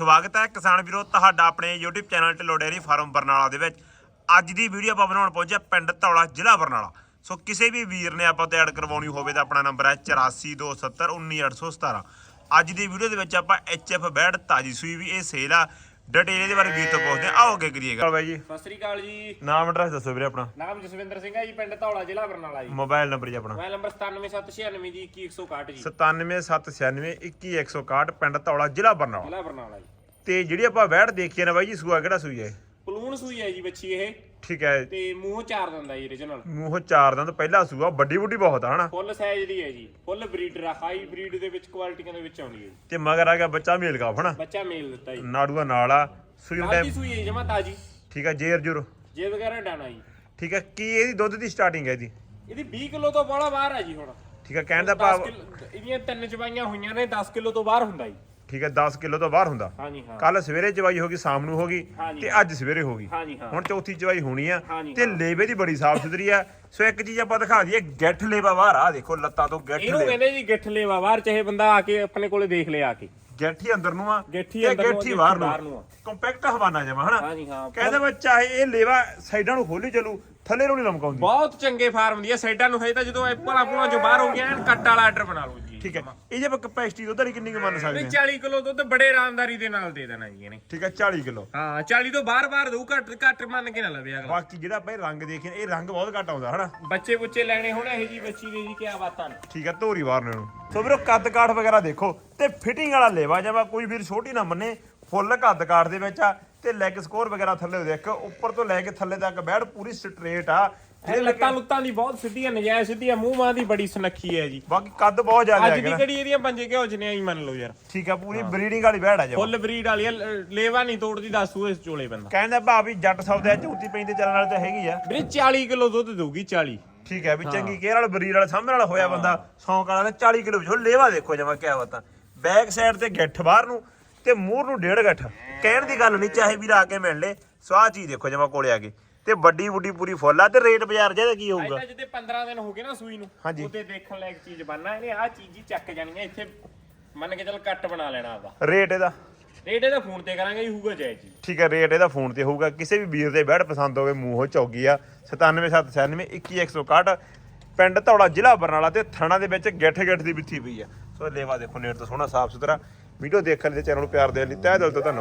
ਸਵਾਗਤ ਹੈ ਕਿਸਾਨ ਵੀਰੋ, ਤੁਹਾਡਾ ਆਪਣੇ YouTube channel Dhillon dairy farm Barnala ਦੇ ਵਿੱਚ। ਅੱਜ ਦੀ ਵੀਡੀਓ ਆਪਾਂ ਬਣਾਉਣ ਪਹੁੰਚਿਆ ਪਿੰਡ ਧੌਲਾ, ਜ਼ਿਲ੍ਹਾ ਬਰਨਾਲਾ। ਸੋ ਕਿਸੇ ਵੀ ਵੀਰ ਨੇ ਆਪਾਂ ਤੋਂ ਐਡ ਕਰਵਾਉਣੀ ਹੋਵੇ ਤਾਂ ਆਪਣਾ ਨੰਬਰ ਹੈ 8427191817 ਅੱਜ ਦੀ ਵੀਡੀਓ ਦੇ ਵਿੱਚ ਆਪਾਂ HF ਬੈਡ ਤਾਜੀ ਸੂਈ ਵੀ ਇਹ ਸੇਲ ਆ। ਡਿਟੇਲ ਇਹਦੇ ਬਾਰੇ ਵੀਰ ਤੋਂ ਪੁੱਛਦੇ ਆਓ ਅੱਗੇ ਕਰੀਏਗਾ ਬਾਈ ਜੀ। ਸਤਿ ਸ੍ਰੀ ਅਕਾਲ ਜੀ। ਨਾਮ ਐਡਰੈਸ ਦੱਸੋ ਵੀਰੇ ਆਪਣਾ। ਨਾਮ ਜਸਵਿੰਦਰ ਸਿੰਘ ਹੈ ਜੀ ਪਿੰਡ ਧੌਲਾ ਜ਼ਿਲ੍ਹਾ ਬਰਨਾਲਾ ਜੀ। ਮੋਬਾਈਲ ਨੰਬਰ ਜੀ ਆਪਣਾ। ਮੋਬਾਈਲ ਨੰਬਰ 97796 ਜੀ। 2161 ਜੀ 9779921161 ਪਿੰਡ ਧੌਲਾ ਜ਼ਿਲ੍ਹਾ ਬਰਨਾਲਾ। ਜ਼ਿਲ੍ਹਾ ਬਰਨਾਲਾ ਜੀ। ਤੇ ਜਿਹੜੀ ਆਪਾਂ ਵੈੜ ਦੇਖੀ ਹੈ ਨਾ ਬਾਈ ਜੀ ਸੂਆ ਕਿਹੜਾ ਸੂਈ ਹੈ? ਪਲੂਣ ਸੂਈ ਹੈ ਜੀ ਬੱਚੀ ਇਹ। ਠੀਕ ਹੈ। ਤੇ ਮੂੰਹ ਚਾਰ ਦੰਦਾ ਜੀ origignal ਮੂੰਹ ਚਾਰ ਦੰਦ ਪਹਿਲਾ ਸੂਆ ਵੱਡੀ ਵੱਡੀ ਬਹੁਤ ਆ ਹਨਾ? ਫੁੱਲ ਸਾਈਜ਼ ਦੀ ਹੈ ਜੀ। ਫੁੱਲ ਬਰੀਡਰ ਆ ਹਾਈ ਬਰੀਡ ਦੇ ਵਿੱਚ ਕੁਆਲਿਟੀਆਂ ਦੇ ਵਿੱਚ ਆਉਂਦੀ ਹੈ ਜੀ। ਤੇ ਮਗਰ ਆ ਗਿਆ ਬੱਚਾ ਮੇਲ ਕਾਫ ਹਨਾ? ਬੱਚਾ ਮੇਲ ਦਿੱਤਾ ਜੀ। ਨਾੜੂਆ ਨਾਲ ਆ ਸੂਈ ਤਾਜੀ ਟਾਈਮ ਸੂਈ ਹੈ ਜਮਾ ਤਾਜੀ। ਠੀਕ ਹੈ ਜੇਰ ਜੁਰ। ਜੇ ਵਗੈਰਾ ਡਾਣਾ ਜੀ। ਠੀਕ ਹੈ ਕੀ ਇਹਦੀ ਦੁੱਧ ਦੀ ਸਟਾਰਟਿੰਗ ਹੈ ਇਹਦੀ ਇਹਦੀ 20 ਕਿਲੋ ਤੋਂ ਬਾਹਲਾ ਬਾਹਰ ਹੈ ਜੀ ਹੁਣ। ਠੀਕ ਹੈ ਕਹਿਣ ਦਾ 10 ਭਾਵ ਕਿਲੋ ਇਹਦੀਆਂ ਤਿੰਨ ਚਵਾਈਆਂ ਹੋਈਆਂ ਨੇ 10 ਕਿਲੋ ਤੋਂ ਬਾਹਰ ਹੁੰਦਾ ਜੀ। ਠੀਕ ਹੈ 10 ਕਿਲੋ ਤੋਂ ਬਾਹਰ ਹੁੰਦਾ। ਹਾਂਜੀ ਹਾਂ। ਕੱਲ ਸਵੇਰੇ ਚਵਾਈ ਹੋ ਗਈ ਸ਼ਾਮ ਨੂੰ ਹੋ ਗਈ। ਤੇ ਅੱਜ ਸਵੇਰੇ ਹੋ ਗਈ। ਹਾਂਜੀ ਹਾਂ। ਹੁਣ ਚੌਥੀ ਚਵਾਈ ਹੋਣੀ ਆ ਤੇ ਹਾਂ। ਲੇਵੇ ਦੀ ਬੜੀ ਸਾਫ਼ ਸੁਥਰੀ ਆ। ਸੋ ਇੱਕ ਚੀਜ਼ ਆਪਾਂ ਦਿਖਾ ਦਈਏ ਗੱਠ ਲੇਵਾ ਬਾਹਰ ਆ ਦੇਖੋ ਲੱਤਾਂ ਤੋਂ ਗੱਠ ਇਹਨੂੰ ਕਹਿੰਦੇ ਜੀ ਗਿੱਠ ਲੇਵਾ ਬਾਹਰ ਚਾਹੇ ਬੰਦਾ ਆ ਕੇ ਆਪਣੇ ਕੋਲੇ ਦੇਖ ਲਿਆ ਆ ਕੇ। ਗੱਠੀ ਅੰਦਰ ਨੂੰ ਆ ਗਿੱਠੀ ਅੰਦਰ ਨੂੰ ਆ, ਗਿੱਠੀ ਬਾਹਰ ਨੂੰ। ਕੰਪੈਕਟ ਹਵਾਨਾ ਜਮਾ ਹਨਾ? ਹਾਂਜੀ ਹਾਂ। ਕਹਿੰਦਾ ਚਾਹੇ ਇਹ ਲੇਵਾ ਸਾਈਡਾਂ ਨੂੰ ਖੋਲੀ ਚੱਲੂ ਥੱਲੇ ਨੂੰ ਨਹੀਂ ਲਮਕਾਉਂਦੀ। ਬਹੁਤ ਚੰਗੇ ਫਾਰਮ ਦੀ ਆ ਸਾਈਡਾਂ ਨੂੰ ਹੈ ਤਾਂ ਜਦੋਂ ਭਲਾ ਭੁਲਾ ਜੋ ਬਾਹਰ ਹੋ ਗਿਆ ਕੱਟ ਵਾਲਾ ਆਰਡਰ ਬਣਾ ਲਓ ਠੀਕ ਹੈ। ਇਹ ਜੇ ਆਪਾਂ ਕਪੈਸਿਟੀ ਦੁੱਧ ਵਾਲੀ ਕਿੰਨੀ ਕੁ ਮੰਨ ਸਕਦੇ ਇਹ ਹਾਂ? 40 ਕਿਲੋ ਦੁੱਧ ਬੜੇ ਆਰਾਮਦਾਰੀ ਦੇ ਨਾਲ ਦੇ ਦੇਣਾ ਜੀ ਇਹਨੇ। ਠੀਕ ਹੈ 40 ਕਿਲੋ। ਹਾਂ 40 ਤੋਂ ਬਾਹਰ-ਬਾਹਰ ਦਊ ਘੱਟ ਘੱਟ ਮੰਨ ਕੇ ਨਾ ਲਵੇ ਅਗਲਾ। ਬਾਕੀ ਜਿਹੜਾ ਆਪਾਂ ਇਹ ਰੰਗ ਦੇਖੇ ਇਹ ਰੰਗ ਬਹੁਤ ਘੱਟ ਆਉਂਦਾ ਹਨਾ? ਬੱਚੇ ਬੁੱਚੇ ਲੈਣੇ ਹੁਣ ਇਹ ਜੀ ਬੱਚੀ ਦੇ ਜੀ ਕੀ ਬਾਤਾਂ ਨੇ। ਠੀਕ ਹੈ ਧੋਰੀ ਵਾਰ ਨੂੰ ਸੋ ਵੀਰੋ ਕੱਦ ਕਾਠ ਵਗੈਰਾ ਦੇਖੋ ਤੇ ਫਿਟਿੰਗ ਵਾਲਾ ਲੇਵਾ ਜਿਵੇਂ ਕੋਈ ਵੀਰ ਛੋਟੀ ਨਾ ਮੰਨੇ ਫੁੱਲ ਕੱਦ ਕਾਠ ਦੇ ਵਿੱਚ ਆ। ਤੇ ਲੈਗ ਸਕੋਰ ਵਗੈਰਾ ਥੱਲੇ ਦੇਖ ਉੱਪਰ ਤੋਂ ਲੈ ਕੇ ਥੱਲੇ ਤੱਕ ਬੈੜ ਪੂਰੀ ਸਟ੍ਰੇਟ ਆ। ਇਹ ਲੱਤਾਂ ਲੁੱਤਾਂ ਦੀ ਬਹੁਤ ਸਿੱਧੀਆਂ ਨਜਾਇਜ਼ ਸਿੱਧੀਆਂ ਮੂੰਹ ਮਾਂ ਦੀ ਬੜੀ ਸੁਨੱਖੀ ਹੈ ਜੀ। ਬਾਕੀ ਕੱਦ ਬਹੁਤ ਜ਼ਿਆਦਾ ਅੱਜ ਹੈਗਾ ਦੀ। ਘੜੀ ਇਹਦੀਆਂ ਪੰਜੇ ਕਿਉਂ ਜਨੇ ਹੀ ਮੰਨ ਲਓ ਯਾਰ। ਠੀਕ ਆ ਪੂਰੀ ਬਰੀਡਿੰਗ ਵਾਲੀ ਬੈੜ ਆ ਜਮਾ। ਫੁੱਲ ਬਰੀਡ ਵਾਲੀ ਆ, ਲੇਵਾ ਨਹੀਂ ਤੋੜਦੀ ਦੱਸੂ ਇਸ ਚੋਲੇ ਬੰਦਾ। ਕਹਿੰਦਾ ਭਾ ਵੀ ਜੱਟ ਸੌਦੇ ਚੌਥੀ ਪੈਂਦੇ ਚੱਲਣ ਵਾਲੇ ਤਾਂ ਹੈਗੀ ਆ। ਵੀਰੇ 40 ਕਿਲੋ ਦੁੱਧ ਦਊਗੀ 40 ਠੀਕ ਹੈ ਵੀ ਚੰਗੀ ਕੇਅਰ ਵਾਲਾ ਬਰੀਡ ਵਾਲਾ ਸਾਹਮਣੇ ਵਾਲਾ ਹੋਇਆ ਬੰਦਾ ਸੌਂਕ ਵਾਲਾ ਨੇ 40 ਕਿਲੋ ਵਿੱਚ ਲੇਵਾ ਦੇਖੋ ਜਮਾ ਕਿਆ ਬਤਾ ਬੈਕ ਸਾਈਡ ਤੇ ਗਿੱਠ ਬਾਹਰ ਨੂੰ ਤੇ ਮੂੰਹ ਨੂੰ ਡੇਢ ਗੱਠ। ਕਹਿਣ ਦੀ ਗੱਲ ਨਹੀਂ ਚਾਹੇ ਵੀਰ ਆ ਕੇ ਮਿਲ ਲੈ। ਸੋ ਆਹ ਚੀਜ਼ ਦੇਖੋ ਜਮਾ ਕੋਲੇ ਆ ਕੇ ਤੇ ਵੱਡੀ ਵੱਡੀ ਪੂਰੀ ਫੁੱਲ ਆ ਤੇ ਰੇਟ ਬਾਜ਼ਾਰ ਜਿਹਦਾ ਕੀ ਹੋਊਗਾ? ਅੱਜ ਜਿੱਤੇ 15 ਦਿਨ ਹੋ ਗਏ ਨਾ ਸੂਈ ਨੂੰ। ਹਾਂਜੀ। ਉਹਦੇ ਦੇਖਣ ਲਾਇਕ ਚੀਜ਼ ਬਣਨਾ ਇਹਨੇ ਆਹ ਚੀਜ਼ ਹੀ ਚੱਕ ਜਾਣੀ ਹੈ ਇੱਥੇ ਮੰਨ ਕੇ ਚੱਲ ਕੱਟ ਬਣਾ ਲੈਣਾ ਆਪਦਾ ਰੇਟ ਇਹਦਾ? ਰੇਟ ਇਹਦਾ ਫੋਨ ਤੇ ਕਰਾਂਗੇ ਜੀ ਹੋਊਗਾ ਜਾਇਜ਼ ਜੀ ਠੀਕ ਹੈ ਰੇਟ ਇਹਦਾ ਫੋਨ ਤੇ ਹੋਊਗਾ। ਕਿਸੇ ਵੀ ਵੀਰ ਦੇ ਬੈਡ ਪਸੰਦ ਹੋਵੇ ਮੂੰਹੋਂ ਚੌਗੀ ਆ। 97796 21161 ਪਿੰਡ ਧੌਲਾ ਜ਼ਿਲ੍ਹਾ ਬਰਨਾਲਾ ਤੇ ਥਾਣਾ ਦੇ ਵਿੱਚ ਗਿੱਠ ਗਿੱਠ ਦੀ ਬਿੱਥੀ ਪਈ ਆ। ਸੋ ਲੇਵਾ ਦੇਖੋ ਨੇੜ ਤੋਂ ਸੋਹਣਾ, ਸਾਫ਼ ਸੁਥਰਾ। ਵੀਡੀਓ ਦੇਖਣ ਲਈ ਚੈਨਲ ਨੂੰ ਪਿਆਰ ਦੇਣ ਲਈ ਤਹਿ ਦਿਲ ਤੋਂ ਧੰਨਵਾਦ।